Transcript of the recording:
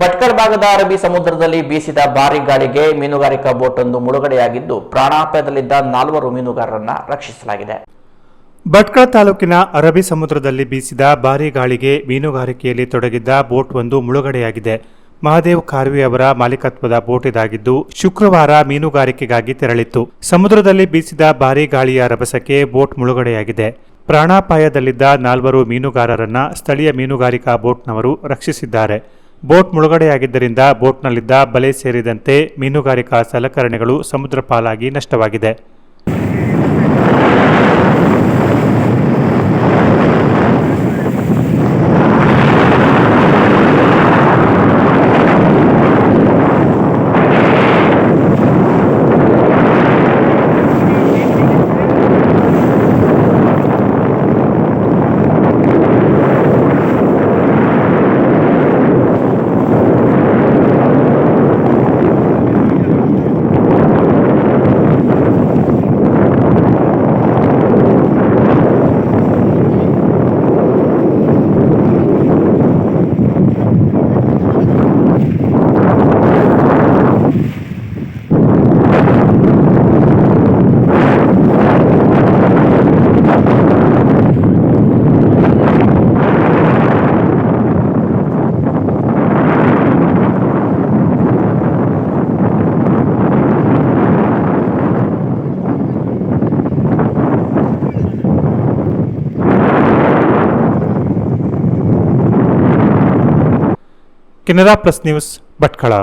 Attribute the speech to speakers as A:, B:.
A: ಭಟ್ಕಳ ಭಾಗದ ಅರಬ್ಬಿ ಸಮುದ್ರದಲ್ಲಿ ಬೀಸಿದ ಭಾರಿ ಗಾಳಿಗೆ ಮೀನುಗಾರಿಕಾ ಬೋಟ್ ಒಂದು ಮುಳುಗಡೆಯಾಗಿದ್ದು, ಪ್ರಾಣಾಪಾಯದಲ್ಲಿದ್ದ ನಾಲ್ವರು ಮೀನುಗಾರರನ್ನ ರಕ್ಷಿಸಲಾಗಿದೆ.
B: ಭಟ್ಕಳ ತಾಲೂಕಿನ ಅರಬ್ಬಿ ಸಮುದ್ರದಲ್ಲಿ ಬೀಸಿದ ಭಾರಿ ಗಾಳಿಗೆ ಮೀನುಗಾರಿಕೆಯಲ್ಲಿ ತೊಡಗಿದ್ದ ಬೋಟ್ ಒಂದು ಮುಳುಗಡೆಯಾಗಿದೆ. ಮಹಾದೇವ್ ಖಾರ್ವಿ ಅವರ ಮಾಲೀಕತ್ವದ ಬೋಟ್ ಇದಾಗಿದ್ದು, ಶುಕ್ರವಾರ ಮೀನುಗಾರಿಕೆಗಾಗಿ ತೆರಳಿತ್ತು. ಸಮುದ್ರದಲ್ಲಿ ಬೀಸಿದ ಭಾರೀ ಗಾಳಿಯ ರಭಸಕ್ಕೆ ಬೋಟ್ ಮುಳುಗಡೆಯಾಗಿದೆ. ಪ್ರಾಣಾಪಾಯದಲ್ಲಿದ್ದ ನಾಲ್ವರು ಮೀನುಗಾರರನ್ನ ಸ್ಥಳೀಯ ಮೀನುಗಾರಿಕಾ ಬೋಟ್ನವರು ರಕ್ಷಿಸಿದ್ದಾರೆ. ಬೋಟ್ ಮುಳುಗಡೆಯಾಗಿದ್ದರಿಂದ ಬೋಟ್ನಲ್ಲಿದ್ದ ಬಲೆ ಸೇರಿದಂತೆ ಮೀನುಗಾರಿಕಾ ಸಲಕರಣೆಗಳು ಸಮುದ್ರ ಪಾಲಾಗಿ ನಷ್ಟವಾಗಿದೆ. Canara plus news भटखड़ा